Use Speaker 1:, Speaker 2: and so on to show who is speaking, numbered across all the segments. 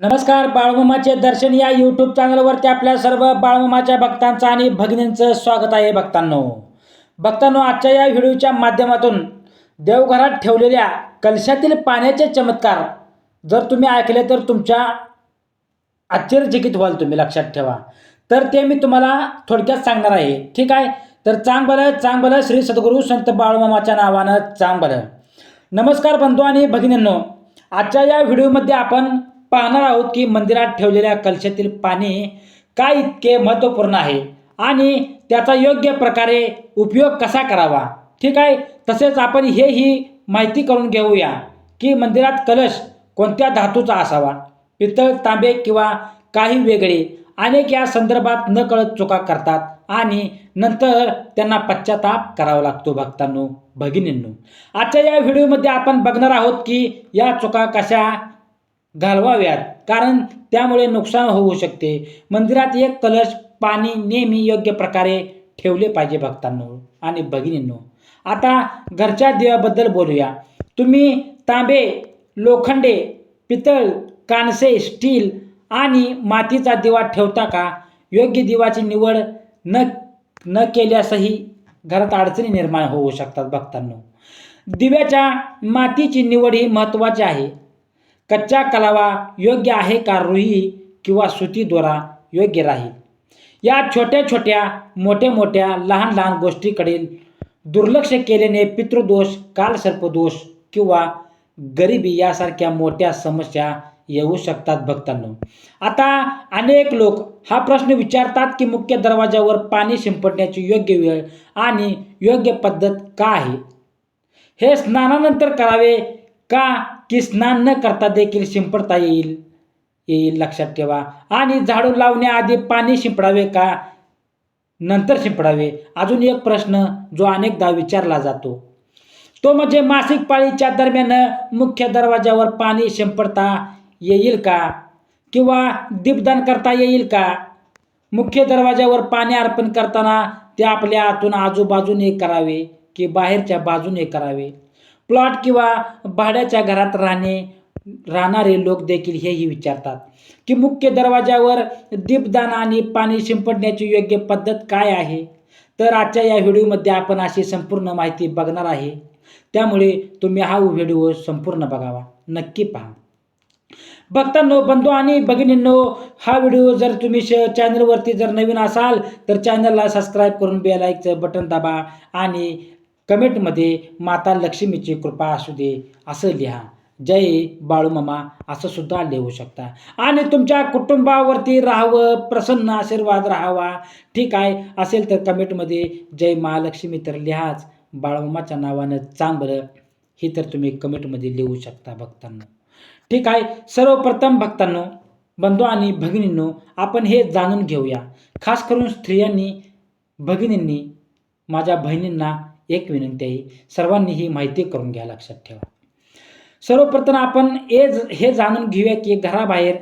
Speaker 1: नमस्कार बाळमामाचे दर्शन या यूट्यूब चॅनलवरती आपल्या सर्व बाळमामाच्या भक्तांचं आणि भगिनींचं स्वागत आहे भक्तांनो. भक्तांनो आजच्या या व्हिडिओच्या माध्यमातून देवघरात ठेवलेल्या कलशातील पाण्याचे चमत्कार जर तुम्ही ऐकले तर तुमच्या आश्चर्यचकित व्हाल तुम्ही लक्षात ठेवा. तर ते मी तुम्हाला थोडक्यात सांगणार आहे. ठीक आहे? तर चांग चांगलं चांग श्री सद्गुरू संत बाळमामाच्या नावानं चांग बरं नमस्कार बंधू आणि भगिनींनो. आजच्या या व्हिडिओमध्ये आपण पाहणार आहोत की मंदिरात ठेवलेल्या कलशातील पाणी काय इतके महत्त्वपूर्ण आहे आणि त्याचा योग्य प्रकारे उपयोग कसा करावा? ठीक आहे तसेच आपण हेही माहिती करून घेऊया की मंदिरात कलश कोणत्या धातूचा असावा? पितळ तांबे किंवा काही वेगळे अनेक या संदर्भात न कळत चुका करतात आणि नंतर त्यांना पश्चाताप करावा लागतो भक्तांनो भगिनींनो. आजच्या या व्हिडिओमध्ये आपण बघणार आहोत की या चुका कशा घालवाव्यात. कारण त्यामुळे नुकसान होऊ शकते. मंदिरात एक कलश पाणी नेहमी योग्य प्रकारे ठेवले पाहिजे भक्तांनो आणि भगिनींनो. आता घरच्या दिव्याबद्दल बोलूया. तुम्ही तांबे लोखंडे पितळ कांसे स्टील आणि मातीचा दिवा ठेवता का? योग्य दिवाची निवड न न केल्यासही घरात अडचणी निर्माण होऊ शकतात भक्तांनो. दिव्याच्या मातीची निवड ही महत्त्वाची आहे. कच्चा कलावा योग्य आहे का रुई किंवा सुती दोरा योग्य राहील? या छोट्या छोट्या मोठ्या मोठ्या लहान लहान गोष्टीकडे दुर्लक्ष केल्याने पितृदोष कालसर्पदोष किंवा गरिबी यासारख्या मोठ्या समस्या येऊ शकतात भक्तांनो. आता अनेक लोक हा प्रश्न विचारतात की मुख्य दरवाजावर पाणी शिंपडण्याची योग्य वेळ आणि योग्य पद्धत का आहे? हे स्नानानंतर करावे का की स्नान न करता देखील शिंपडता येईल येईल लक्षात ठेवा. आणि झाडू लावण्याआधी पाणी शिंपडावे का? नंतर शिंपडावे. अजून एक प्रश्न जो अनेकदा विचारला जातो. तो म्हणजे मासिक पाळीच्या दरम्यान मुख्य दरवाजावर पाणी शिंपडता येईल का? किंवा दीपदान करता येईल का? मुख्य दरवाजावर पाणी अर्पण करताना ते आपल्या आतून आजूबाजूने करावे की बाहेरच्या बाजूने करावे? प्लॉट किंवा भाड्याच्या घरात राहणे राहणारे लोक देखील हेही विचारतात की मुख्य दरवाजावर दीपदान आणि पाणी शिंपडण्याची योग्य पद्धत काय आहे? तर आजच्या या व्हिडिओमध्ये आपण अशी संपूर्ण माहिती बघणार आहे. त्यामुळे तुम्ही हा व्हिडिओ संपूर्ण बघावा. नक्की पहा. बघतांनो बंधू आणि भगिनींनो हा व्हिडिओ जर तुम्ही श चॅनलवरती जर नवीन असाल तर चॅनलला सबस्क्राईब करून बेल बटन दाबा आणि कमेंटमध्ये माता लक्ष्मीची कृपा असू दे असं लिहा. जय बाळूमामा असं सुद्धा लिहू शकता. आणि तुमच्या कुटुंबावरती राहावं प्रसन्न आशीर्वाद राहावा. ठीक आहे असेल तर कमेंटमध्ये जय महालक्ष्मी तर लिहाच. बाळूमामाच्या नावानं चांगलं ही तर तुम्ही कमेंटमध्ये लिहू शकता भक्तांनो. ठीक आहे सर्वप्रथम भक्तांनो बंधू आणि भगिनींनो आपण हे जाणून घेऊया. खास करून स्त्रियांनी भगिनींनी माझ्या बहिणींना एक विनंती आहे सर्वांनी ही माहिती करून घ्या लक्षात ठेवा. सर्वप्रथम आपण हे हे जाणून घेऊया की घराबाहेर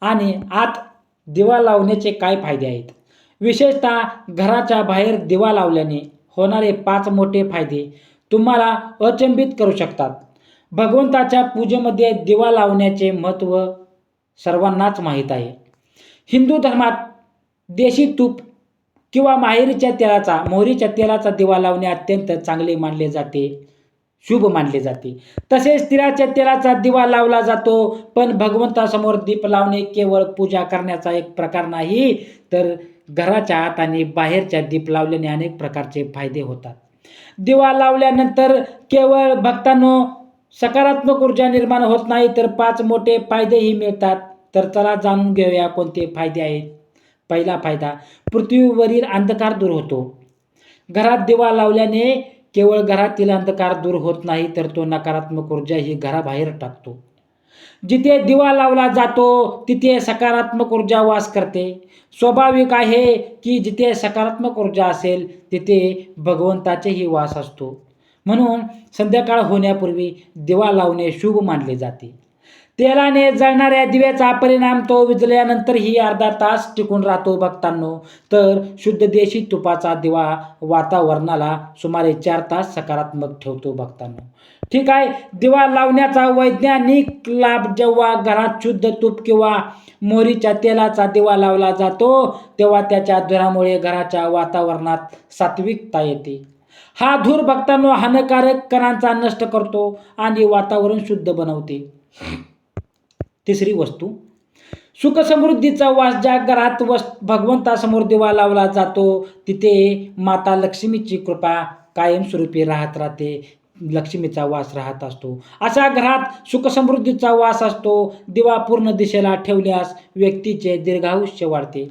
Speaker 1: आणि आत दिवा लावण्याचे काय फायदे आहेत. विशेषतः घराच्या बाहेर दिवा लावल्याने होणारे पाच मोठे फायदे तुम्हाला अचंबित करू शकतात. भगवंताच्या पूजेमध्ये दिवा लावण्याचे महत्त्व सर्वांनाच माहीत आहे. हिंदू धर्मात देशी तूप किंवा माहेरीच्या तेलाचा मोहरीच्या तेलाचा दिवा लावणे अत्यंत चांगले मानले जाते शुभ मानले जाते. तसेच तिळाच्या तेलाचा दिवा लावला जातो पण भगवंतासमोर दीप लावणे केवळ पूजा करण्याचा एक प्रकार नाही तर घराच्या आत आणि बाहेरच्या दीप लावल्याने अनेक प्रकारचे फायदे होतात. दिवा लावल्यानंतर केवळ भक्तांनो सकारात्मक ऊर्जा निर्माण होत नाही तर पाच मोठे फायदेही मिळतात. तर चला जाणून घेऊया कोणते फायदे आहेत. पहिला फायदा पृथ्वीवरील अंधकार दूर होतो. घरात दिवा लावल्याने केवळ घरातील अंधकार दूर होत नाही तर तो नकारात्मक ऊर्जा ही घराबाहेर टाकतो. जिथे दिवा लावला जातो तिथे सकारात्मक ऊर्जा वास करते. स्वाभाविक आहे की जिथे सकारात्मक ऊर्जा असेल तिथे भगवंताचेही वास असतो. म्हणून संध्याकाळ होण्यापूर्वी दिवा लावणे शुभ मानले जाते. तेलाने जळणाऱ्या दिव्याचा परिणाम तो विजल्यानंतरही अर्धा तास टिकून राहतो भक्तांनो. तर शुद्ध देशी तुपाचा दिवा वातावरणाला सुमारे चार तास सकारात्मक ठेवतो भक्तांनो. ठीक आहे दिवा लावण्याचा वैज्ञानिक लाभ जेव्हा घरात शुद्ध तूप किंवा मोहरीच्या तेलाचा दिवा लावला जातो तेव्हा त्याच्या धुरामुळे घराच्या वातावरणात सात्विकता येते. हा धूर भक्तांनो हानिकारक कणांचा नष्ट करतो आणि वातावरण शुद्ध बनवते. तिसरी वस्तू. सुखसमृद्धीचा वास ज्या घरात वस भगवंतासमोर दिवा लावला जातो तिथे माता लक्ष्मीची कृपा कायमस्वरूपी राहत राहते लक्ष्मीचा वास राहत असतो. अशा घरात सुखसमृद्धीचा वास असतो दिवा पूर्ण दिशेला ठेवल्यास व्यक्तीचे दीर्घायुष्य वाढते.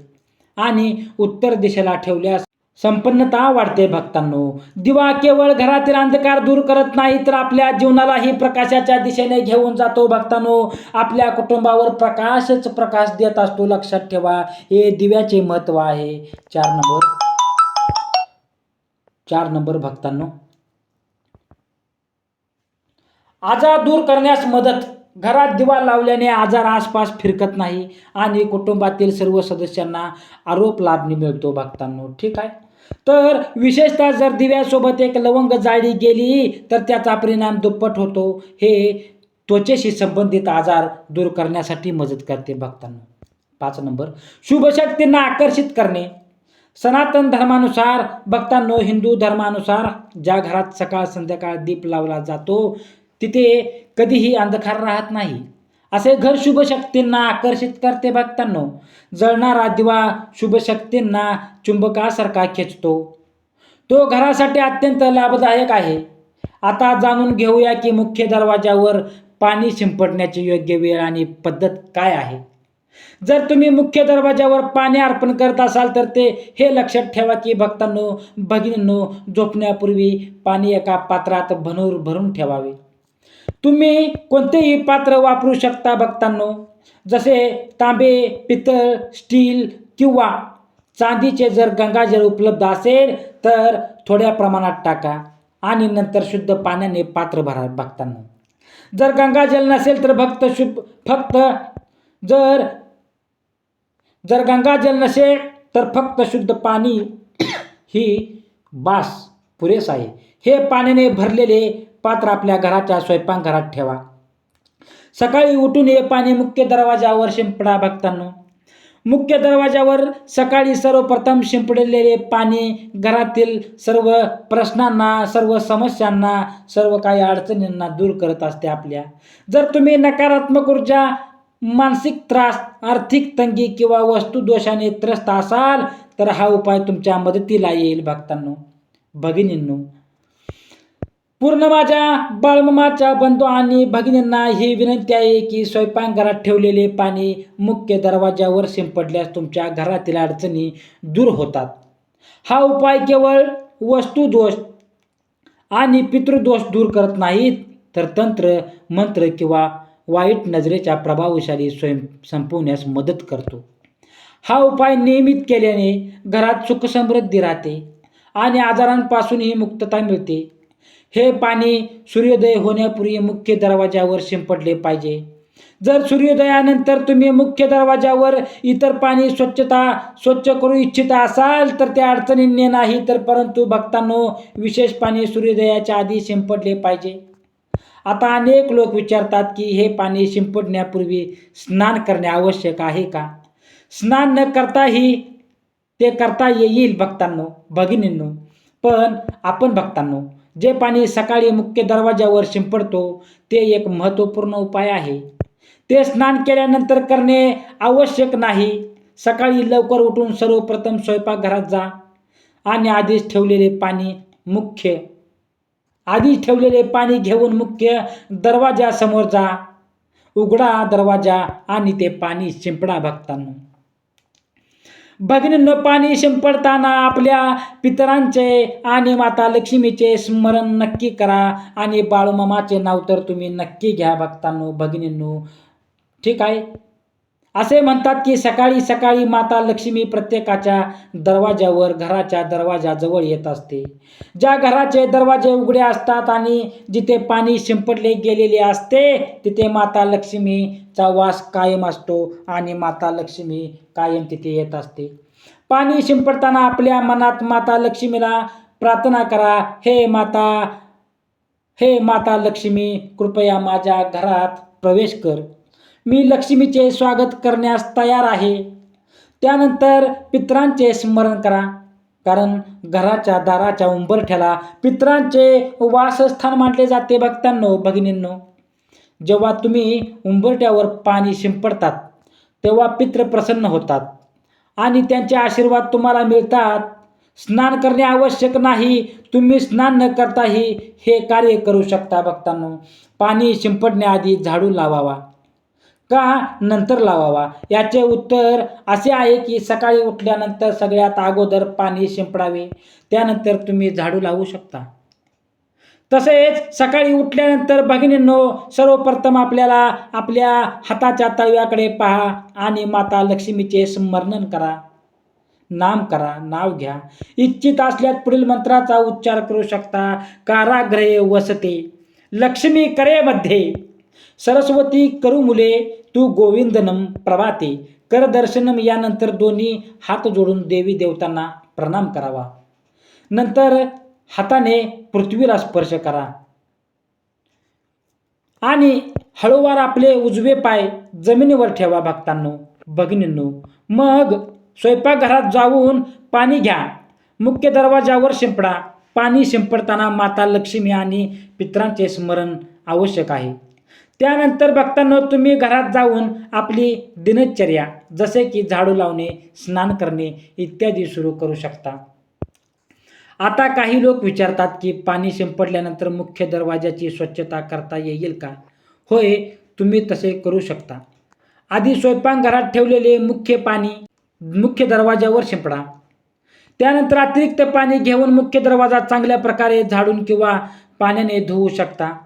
Speaker 1: आणि उत्तर दिशेला ठेवल्यास संपन्नता वाढते भक्तांनो. दिवा केवळ घरातील अंधकार दूर करत नाही तर आपल्या जीवनालाही प्रकाशाच्या दिशेने घेऊन जातो भक्तांनो. आपल्या कुटुंबावर प्रकाशच प्रकाश देत असतो लक्षात ठेवा. हे दिव्याचे महत्त्व आहे. चार नंबर. चार नंबर भक्तांनो. आजार दूर करण्यास मदत. घरात दिवा लावल्याने आजार आसपास फिरकत नाही आणि कुटुंबातील सर्व सदस्यांना आरोप लाभ मिळतो भक्तांनो. ठीक आहे? तर विशेषतः जर दिव्यासोबत एक लवंग जाळली गेली तर त्याचा परिणाम दुप्पट होतो. हे त्वचेशी संबंधित आजार दूर करण्यासाठी मदत करते भक्तांना. पाच नंबर. शुभशक्तींना आकर्षित करणे. सनातन धर्मानुसार भक्तांनो हिंदू धर्मानुसार ज्या घरात सकाळ संध्याकाळ दीप लावला जातो तिथे कधीही अंधकार राहत नाही. असे घर शुभशक्तींना आकर्षित करते भक्तांनो. जळणारा दिवा शुभशक्तींना चुंबकासारखा खेचतो. तो घरासाठी अत्यंत लाभदायक आहे. आता जाणून घेऊया की मुख्य दरवाजावर पाणी शिंपडण्याची योग्य वेळ आणि पद्धत काय आहे. जर तुम्ही मुख्य दरवाजावर पाणी अर्पण करत असाल तर ते हे लक्षात ठेवा की भक्तांनो भगिनींनो झोपण्यापूर्वी पाणी एका पात्रात भनूर भरून ठेवावे. तुम्ही कोणतेही पात्र वापरू शकता भक्तांनो. जसे तांबे पितळ स्टील किंवा चांदीचे जर गंगाजल उपलब्ध असेल तर थोड्या प्रमाणात टाका आणि नंतर शुद्ध पाण्याने पात्र भरा भक्तांना. जर गंगाजल नसेल तर फक्त शुभ फक्त जर जर गंगाजल नसेल तर फक्त शुद्ध पाणी ही बास पुरेस आहे. हे पाण्याने भरलेले पात्र आपल्या घराच्या स्वयंपाकघरात ठेवा. सकाळी उठून हे पाणी मुख्य दरवाजावर शिंपडा भक्तांनो मुख्य दरवाजावर सकाळी सर्वप्रथम शिंपडलेले पाणी घरातील सर्व प्रश्नांना सर्व समस्यांना सर्व काही अडचणींना दूर करत असते आपल्या. जर तुम्ही नकारात्मक ऊर्जा मानसिक त्रास आर्थिक तंगी किंवा वस्तुदोषाने त्रस्त असाल तर हा उपाय तुमच्या मदतीला येईल भक्तांनो भगिनींनो पूर्ण माझ्या बाळमामाच्या बंधू आणि भगिनींना ही विनंती आहे की स्वयंपाकघरात ठेवलेले पाणी मुख्य दरवाजावर शिंपडल्यास तुमच्या घरातील अडचणी दूर होतात. हा उपाय केवळ वस्तुदोष आणि पितृदोष दूर करत नाहीत तर तंत्र मंत्र किंवा वाईट नजरेच्या प्रभावशाली स्वयं संपवण्यास मदत करतो. हा उपाय नियमित केल्याने घरात सुखसमृद्धी राहते आणि आजारांपासूनही मुक्तता मिळते. हे पाणी सूर्योदय होण्यापूर्वी मुख्य दरवाजावर शिंपडले पाहिजे. जर सूर्योदयानंतर तुम्ही मुख्य दरवाजावर इतर पाणी स्वच्छता स्वच्छ करू इच्छित असाल तर त्या अडचणींनी नाही तर परंतु भक्तांनो विशेष पाणी सूर्योदयाच्या आधी शिंपडले पाहिजे. आता अनेक लोक विचारतात की हे पाणी शिंपडण्यापूर्वी स्नान करणे आवश्यक आहे का? स्नान न करताही ते करता येईल भक्तांनो भगिनींनो. पण आपण भक्तांनो जे पाणी सकाळी मुख्य दरवाजावर शिंपडतो ते एक महत्त्वपूर्ण उपाय आहे. ते स्नान केल्यानंतर करणे आवश्यक नाही. सकाळी लवकर उठून सर्वप्रथम स्वयंपाकघरात जा. आणि आधीच ठेवलेले पाणी मुख्य. आधीच ठेवलेले पाणी घेऊन मुख्य दरवाजासमोर जा. उघडा दरवाजा आणि ते पाणी शिंपडा भक्तांना. भगिनींनो पाणी शिंपडताना आपल्या पितरांचे आणि माता लक्ष्मीचे स्मरण नक्की करा. आणि बाळूमामाचे नाव तर तुम्ही नक्की घ्या भक्तांनो भगिनींनो. ठीक आहे? असे म्हणतात की सकाळी सकाळी माता लक्ष्मी प्रत्येकाच्या दरवाज्यावर घराच्या दरवाजाजवळ येत असते. ज्या घराचे दरवाजे उघडे असतात आणि जिथे पाणी शिंपडले गेलेले असते तिथे माता लक्ष्मीचा वास कायम असतो आणि माता लक्ष्मी कायम तिथे येत असते. पाणी शिंपडताना आपल्या मनात माता लक्ष्मीला प्रार्थना करा हे माता हे माता लक्ष्मी कृपया माझ्या घरात प्रवेश कर. मी लक्ष्मीचे स्वागत करण्यास तयार आहे. त्यानंतर पित्रांचे स्मरण करा. कारण घराच्या दाराच्या उंबरठ्याला पित्रांचे वासस्थान मानले जाते भक्तांनो भगिनींनो. जेव्हा तुम्ही उंबरठ्यावर पाणी शिंपडतात तेव्हा पित्र प्रसन्न होतात आणि त्यांचे आशीर्वाद तुम्हाला मिळतात. स्नान करणे आवश्यक नाही तुम्ही स्नान न करताही हे कार्य करू शकता भक्तांनो. पाणी शिंपडण्याआधी झाडू लावावा. का नंतर लावावा? याचे उत्तर असे आहे की सकाळी उठल्यानंतर सगळ्यात अगोदर पाणी शिंपडावे. त्यानंतर तुम्ही झाडू लावू शकता. तसेच सकाळी उठल्यानंतर भगिनींनो सर्वप्रथम आपल्याला आपल्या हाताच्या तळव्याकडे पहा आणि माता लक्ष्मीचे स्मरण करा. नाम करा नाव घ्या. इच्छित असल्यास पुढील मंत्राचा उच्चार करू शकता. काराग्रहे वसते. लक्ष्मी करे मध्ये सरस्वती करू मुले तू गोविंदनम प्रभाते कर दर्शनम यानंतर दोन्ही हात जोडून देवी देवतांना प्रणाम करावा. नंतर हाताने पृथ्वीला स्पर्श करा. आणि हळूवार आपले उजवे पाय जमिनीवर ठेवा भक्तांनो भगिनींनो. मग स्वयंपाकघरात जाऊन पाणी घ्या. मुख्य दरवाजावर शिंपडा. पाणी शिंपडताना माता लक्ष्मी आणि पित्रांचे स्मरण आवश्यक आहे. त्यानंतर बघताना तुम्ही घरात जाऊन आपली दिनचर्या जसे की झाडू लावणे स्नान करणे इत्यादी सुरू करू शकता. आता काही लोक विचारतात की पाणी शिंपडल्यानंतर मुख्य दरवाजाची स्वच्छता करता येईल का? होय तुम्ही तसे करू शकता. आधी स्वयंपाकघरात ठेवलेले मुख्य पाणी मुख्य दरवाजावर शिंपडा. त्यानंतर अतिरिक्त पाणी घेऊन मुख्य दरवाजा चांगल्या प्रकारे झाडून किंवा पाण्याने धुवू शकता.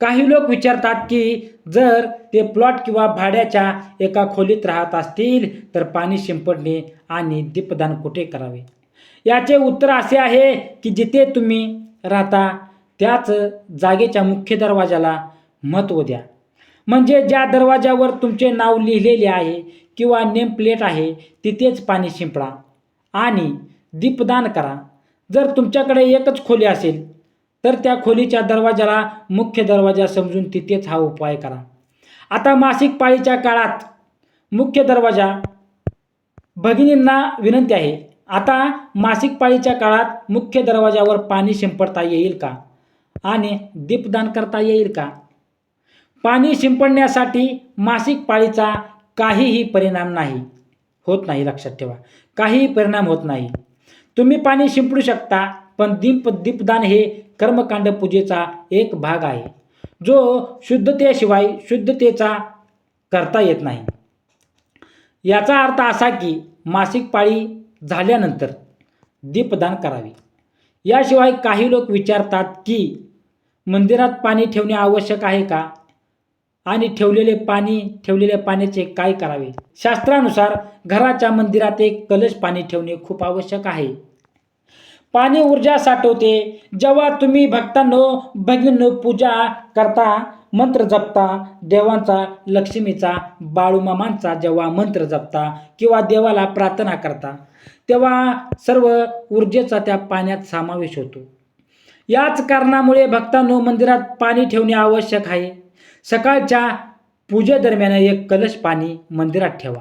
Speaker 1: काही लोक विचारतात की जर ते प्लॉट किंवा भाड्याच्या एका खोलीत राहत असतील तर पाणी शिंपडणे आणि दीपदान कुठे करावे? याचे उत्तर असे आहे की जिथे तुम्ही राहता त्याच जागेच्या मुख्य दरवाजाला महत्त्व द्या. म्हणजे ज्या दरवाजावर तुमचे नाव लिहिलेले आहे किंवा नेम प्लेट आहे तिथेच पाणी शिंपडा आणि दीपदान करा. जर तुमच्याकडे एकच खोली असेल तर त्या खोलीच्या दरवाजाला मुख्य दरवाजा समजून तिथेच हा उपाय करा. आता मासिक पाळीच्या काळात मुख्य दरवाजा. भगिनींना विनंती आहे आता मासिक पाळीच्या काळात मुख्य दरवाजावर पाणी शिंपडता येईल का? आणि दीपदान करता येईल का? पाणी शिंपडण्यासाठी मासिक पाळीचा काहीही परिणाम नाही. होत नाही लक्षात ठेवा. काहीही परिणाम होत नाही. तुम्ही पाणी शिंपडू शकता पण दीप दीपदान हे कर्मकांड पूजेचा एक भाग आहे. जो शुद्धतेशिवाय शुद्धतेचा करता येत नाही. याचा अर्थ असा की मासिक पाळी झाल्यानंतर दीपदान करावे. याशिवाय काही लोक विचारतात की मंदिरात पाणी ठेवणे आवश्यक आहे का? आणि ठेवलेले पाणी ठेवलेल्या पाण्याचे काय करावे? शास्त्रानुसार घराच्या मंदिरात एक कलश पाणी ठेवणे खूप आवश्यक आहे. पाणी ऊर्जा साठवते. जेव्हा तुम्ही भक्तांनो भगिनींनो पूजा करता मंत्र जपता देवांचा लक्ष्मीचा बाळूमामांचा जेव्हा मंत्र जपता किंवा देवाला प्रार्थना करता तेव्हा सर्व ऊर्जेचा त्या पाण्यात समावेश होतो. याच कारणामुळे भक्तांनो मंदिरात पाणी ठेवणे आवश्यक आहे. सकाळच्या पूजेदरम्यान एक कलश पाणी मंदिरात ठेवा.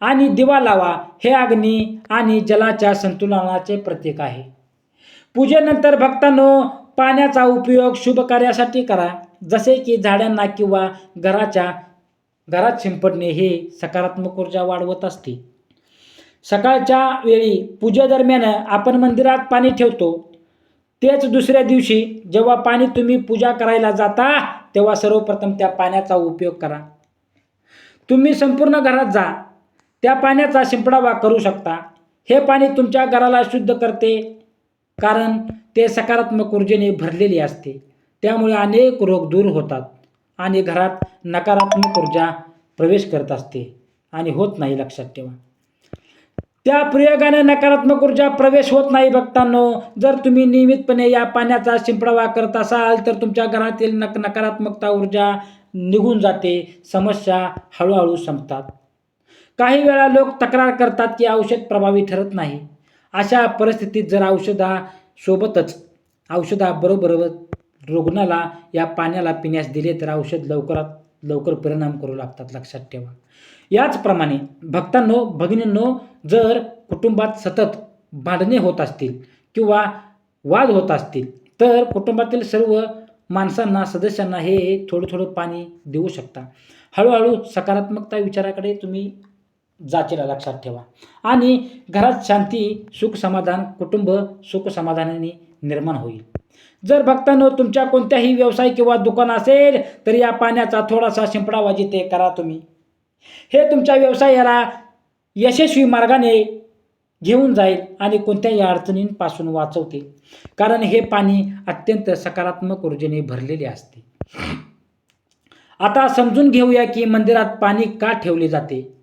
Speaker 1: आणि दिवा लावा हे अग्नी आणि जलाच्या संतुलनाचे प्रतीक आहे. पूजेनंतर भक्तांनो पाण्याचा उपयोग शुभ कार्यासाठी करा. जसे की झाडांना किंवा घराच्या घरात शिंपडणे हे सकारात्मक ऊर्जा वाढवत असते. सकाळच्या वेळी पूजेदरम्यान आपण मंदिरात पाणी ठेवतो. तेच दुसऱ्या दिवशी जेव्हा पाणी तुम्ही पूजा करायला जाता तेव्हा सर्वप्रथम त्या पाण्याचा उपयोग करा. तुम्ही संपूर्ण घरात जा. त्या पाण्याचा शिंपडावा करू शकता. हे पाणी तुमच्या घराला शुद्ध करते कारण ते सकारात्मक ऊर्जेने भरलेले असते. त्यामुळे अनेक रोग दूर होतात आणि घरात नकारात्मक ऊर्जा प्रवेश करत असते आणि होत नाही लक्षात ठेवा. त्या प्रयोगाने नकारात्मक ऊर्जा प्रवेश होत नाही बघताना जर तुम्ही नियमितपणे या पाण्याचा शिंपडावा करत असाल तर तुमच्या घरातील नक नकारात्मकता ऊर्जा निघून जाते. समस्या हळूहळू संपतात. काही वेळा लोक तक्रार करतात की औषध प्रभावी ठरत नाही. अशा परिस्थितीत जर औषधासोबतच औषधाबरोबर रुग्णाला या पाण्याला पिण्यास दिले तर औषध लवकरात लवकर परिणाम करू लागतात लक्षात ठेवा. याचप्रमाणे भक्तांनो भगिनींनो जर कुटुंबात सतत भांडणे होत असतील किंवा वाद होत असतील तर कुटुंबातील सर्व माणसांना सदस्यांना हे थोडं थोडं पाणी देऊ शकता. हळूहळू सकारात्मकता विचाराकडे तुम्ही जातीला लक्षात ठेवा. आणि घरात शांती सुख समाधान कुटुंब सुख समाधानाने निर्माण होईल. जर भक्तांनो तुमच्या कोणत्याही व्यवसाय किंवा दुकान असेल तर या पाण्याचा थोडासा शिंपडावा जिथे करा तुम्ही. हे तुमच्या व्यवसायाला यशस्वी मार्गाने घेऊन जाईल आणि कोणत्याही अडचणींपासून वाचवते कारण हे पाणी अत्यंत सकारात्मक ऊर्जेने भरलेले असते. आता समजून घेऊया की मंदिरात पाणी का ठेवले जाते?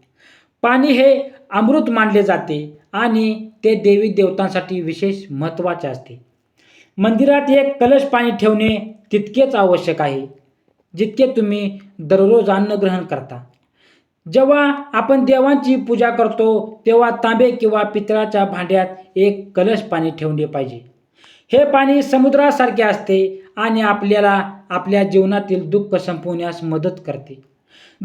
Speaker 1: पाणी हे अमृत मानले जाते आणि ते देवी देवतांसाठी विशेष महत्त्वाचे असते. मंदिरात एक कलश पाणी ठेवणे तितकेच आवश्यक आहे जितके तुम्ही दररोज अन्न ग्रहण करता. जेव्हा आपण देवांची पूजा करतो तेव्हा तांबे किंवा पितळाच्या भांड्यात एक कलश पाणी ठेवले पाहिजे. हे पाणी समुद्रासारखे असते आणि आपल्याला आपल्या जीवनातील दुःख संपवण्यास मदत करते.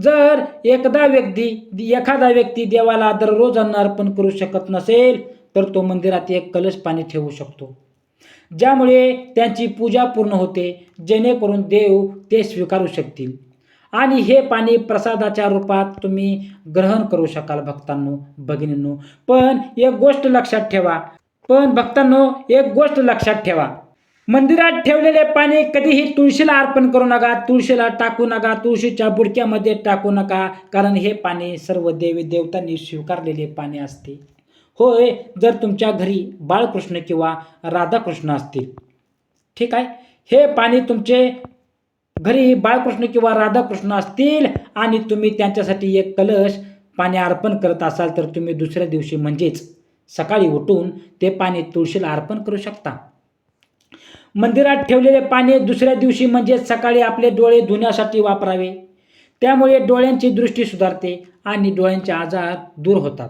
Speaker 1: जर एकदा व्यक्ती एखादा व्यक्ती देवाला दररोज अन्न अर्पण करू शकत नसेल तर तो मंदिरात एक कलश पाणी ठेवू शकतो. ज्यामुळे त्यांची पूजा पूर्ण होते जेणेकरून देव ते स्वीकारू शकतील. आणि हे पाणी प्रसादाच्या रूपात तुम्ही ग्रहण करू शकाल भक्तांनो भगिनींनो. पण एक गोष्ट लक्षात ठेवा. पण भक्तांनो एक गोष्ट लक्षात ठेवा. मंदिरात ठेवलेले पाणी कधीही तुळशीला अर्पण करू नका तुळशीला टाकू नका तुळशीच्या बुडक्यामध्ये टाकू नका कारण हे पाणी सर्व देवी देवतांनी स्वीकारलेले पाणी असते. होय जर तुमच्या घरी बाळकृष्ण किंवा राधाकृष्ण असतील. ठीक आहे हे पाणी तुमचे घरी बाळकृष्ण किंवा राधाकृष्ण असतील आणि तुम्ही त्यांच्यासाठी एक कलश पाणी अर्पण करत असाल तर तुम्ही दुसऱ्या दिवशी म्हणजेच सकाळी उठून ते पाणी तुळशीला अर्पण करू शकता. मंदिरात ठेवलेले पाणी दुसऱ्या दिवशी म्हणजे सकाळी आपले डोळे धुण्यासाठी वापरावे. त्यामुळे डोळ्यांची दृष्टी सुधारते आणि डोळ्यांचे आजार दूर होतात.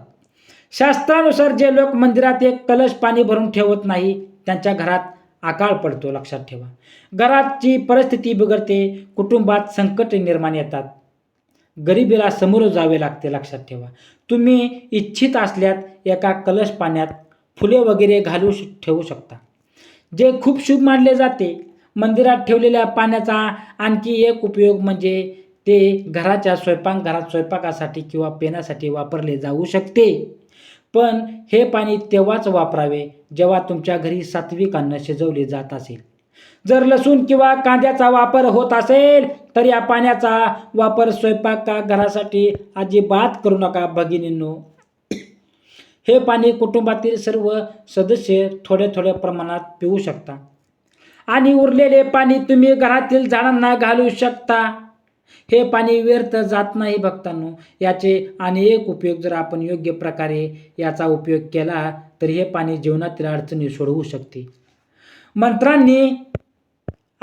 Speaker 1: शास्त्रानुसार जे लोक मंदिरात एक कलश पाणी भरून ठेवत नाही त्यांच्या घरात आकाळ पडतो लक्षात ठेवा. घराची परिस्थिती बिघडते कुटुंबात संकट निर्माण येतात. गरिबीला समोर जावे लागते लक्षात ठेवा. तुम्ही इच्छित असल्यात एका कलश पाण्यात फुले वगैरे घालू श ठेवू शकता. जे खूप शुभ मानले जाते. मंदिरात ठेवलेल्या पाण्याचा आणखी एक उपयोग म्हणजे ते घराच्या स्वयंपाकघरात स्वयंपाकासाठी किंवा पिण्यासाठी वापरले जाऊ शकते. पण हे पाणी तेव्हाच वापरावे जेव्हा तुमच्या घरी सात्विक अन्न शिजवले जात असेल. जर लसूण किंवा कांद्याचा वापर होत असेल तर या पाण्याचा वापर स्वयंपाक घरासाठी अजिबात करू नका भगिनींनो. हे पाणी कुटुंबातील सर्व सदस्य थोड्या थोड्या प्रमाणात पिऊ शकता. आणि उरलेले पाणी तुम्ही घरातील झाडांना घालू शकता. हे पाणी व्यर्थ जात नाही भक्तांनो. याचे अनेक उपयोग जर आपण योग्य प्रकारे याचा उपयोग केला तर हे पाणी जीवनातील अडचणी सोडवू शकते. मंत्रांनी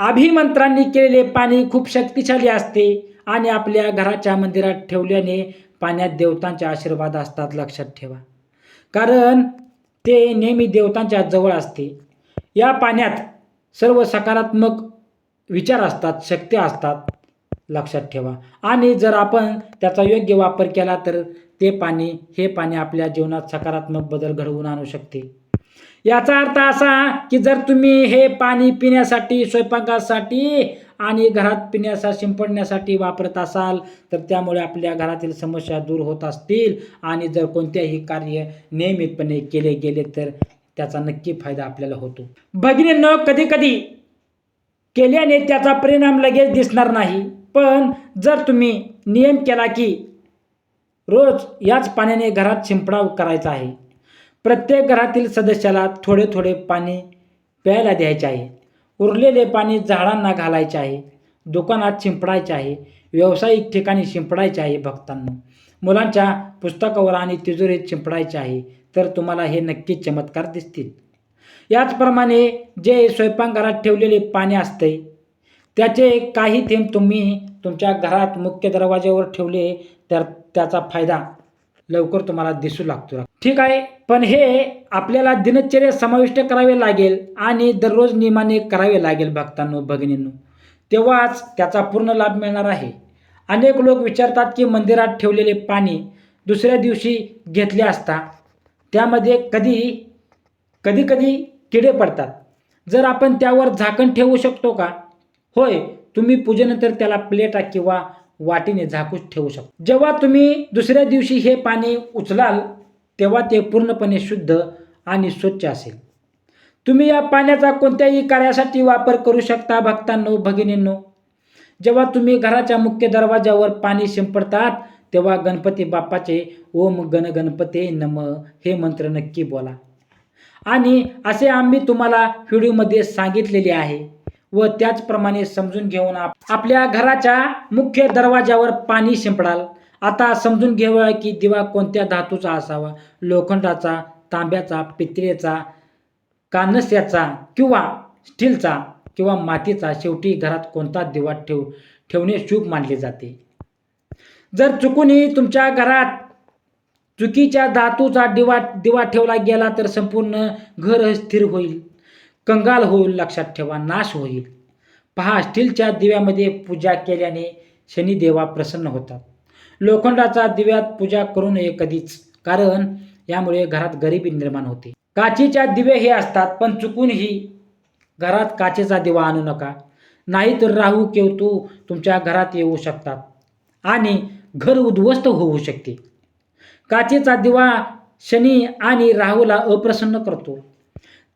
Speaker 1: अभिमंत्रांनी केलेले पाणी खूप शक्तिशाली असते आणि आपल्या घराच्या मंदिरात ठेवल्याने पाण्यात देवतांचे आशीर्वाद असतात लक्षात ठेवा. कारण ते नेहमी देवतांच्या जवळ असते. या पाण्यात सर्व सकारात्मक विचार असतात शक्ती असतात. लक्षात ठेवा. आणि जर आपण त्याचा योग्य वापर केला तर ते पाणी हे पाणी आपल्या जीवनात सकारात्मक बदल घडवून आणू शकते. याचा अर्थ असा की जर तुम्ही हे पाणी पिण्यासाठी स्वयंपाकासाठी आणि घरात पिण्याचा शिंपडण्यासाठी वापरत असाल तर त्यामुळे आपल्या घरातील समस्या दूर होत असतील. आणि जर कोणत्याही कार्य नियमितपणे केले गेले तर त्याचा नक्की फायदा आपल्याला होतो. भगिनींनो कधी कधी केल्याने त्याचा परिणाम लगेच दिसणार नाही. पण जर तुम्ही नियम केला की रोज याच पाण्याने घरात शिंपडाव करायचा आहे प्रत्येक घरातील सदस्याला थोडे थोडे पाणी प्यायला द्यायचे आहे. उरलेले पाणी झाडांना घालायचे आहे. दुकानात शिंपडायचे आहे. व्यावसायिक ठिकाणी शिंपडायचे आहे भक्तांना. मुलांच्या पुस्तकावर आणि तिजोरीत शिंपडायचे आहे. तर तुम्हाला हे नक्की चमत्कार दिसतील. याचप्रमाणे जे स्वयंपाकघरात ठेवलेले पाणी असते त्याचे काही थेंब तुम्ही तुमच्या घरात मुख्य दरवाज्यावर ठेवले तर त्याचा फायदा लवकर तुम्हाला दिसू लागतो. ठीक आहे पण हे आपल्याला दिनचर्या समाविष्ट करावे लागेल आणि दररोज नियमाने करावे लागेल भक्तांनो भगिनींनो. तेव्हाच त्याचा पूर्ण लाभ मिळणार आहे. अनेक लोक विचारतात की मंदिरात ठेवलेले पाणी दुसऱ्या दिवशी घेतले असता त्यामध्ये कधी कधी कधी किडे पडतात. जर आपण त्यावर झाकण ठेवू शकतो का? होय तुम्ही पूजेनंतर त्याला प्लेटा किंवा वाटीने झाकून ठेवू शकता. जेव्हा तुम्ही दुसऱ्या दिवशी हे पाणी उचलाल तेव्हा ते पूर्णपणे शुद्ध आणि स्वच्छ असेल. तुम्ही या पाण्याचा कोणत्याही कार्यासाठी वापर करू शकता भक्तांनो भगिनींनो. जेव्हा तुम्ही घराच्या मुख्य दरवाजावर पाणी शिंपडतात तेव्हा गणपती बाप्पाचे ओम गण गणपते नम हे मंत्र नक्की बोला. आणि असे आम्ही तुम्हाला व्हिडिओमध्ये सांगितलेले आहे. व त्याचप्रमाणे समजून घेऊन आप आपल्या घराच्या मुख्य दरवाजावर पाणी शिंपडाल. आता समजून घेऊया की दिवा कोणत्या धातूचा असावा? लोखंडाचा तांब्याचा पितळेचा कानस्याचा किंवा स्टीलचा किंवा मातीचा शेवटी घरात कोणता दिवा ठेव ठेवणे शुभ मानले जाते. जर चुकूनही तुमच्या घरात चुकीच्या धातूचा दिवा दिवा ठेवला गेला तर संपूर्ण घर स्थिर होईल. कंगाल होईल लक्षात ठेवा नाश होईल. पहा स्टीलच्या दिव्यामध्ये पूजा केल्याने शनिदेवा प्रसन्न होतात. लोखंडाचा दिव्यात पूजा करू नये कधीच कारण यामुळे घरात गरिबी निर्माण होते. काचेच्या दिवे हे असतात पण चुकूनही घरात काचेचा दिवा आणू नका. नाहीतर राहू केवतू तुमच्या घरात येऊ शकतात आणि घर उद्ध्वस्त होऊ शकते. काचेचा दिवा शनी आणि राहूला अप्रसन्न करतो.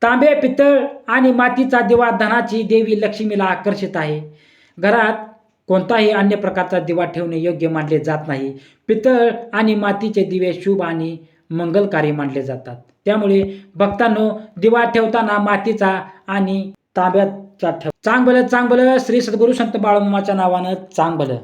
Speaker 1: तांबे पितळ आणि मातीचा दिवा धनाची देवी लक्ष्मीला आकर्षित आहे. घरात कोणताही अन्य प्रकारचा दिवा ठेवणे योग्य मानले जात नाही. पितळ आणि मातीचे दिवे शुभ आणि मंगलकारी मानले जातात. त्यामुळे भक्तांनो दिवा ठेवताना मातीचा आणि तांब्याचा ठेव चांगलं चांगलं श्री सद्गुरू संत बाळमाच्या नावानं चांगलं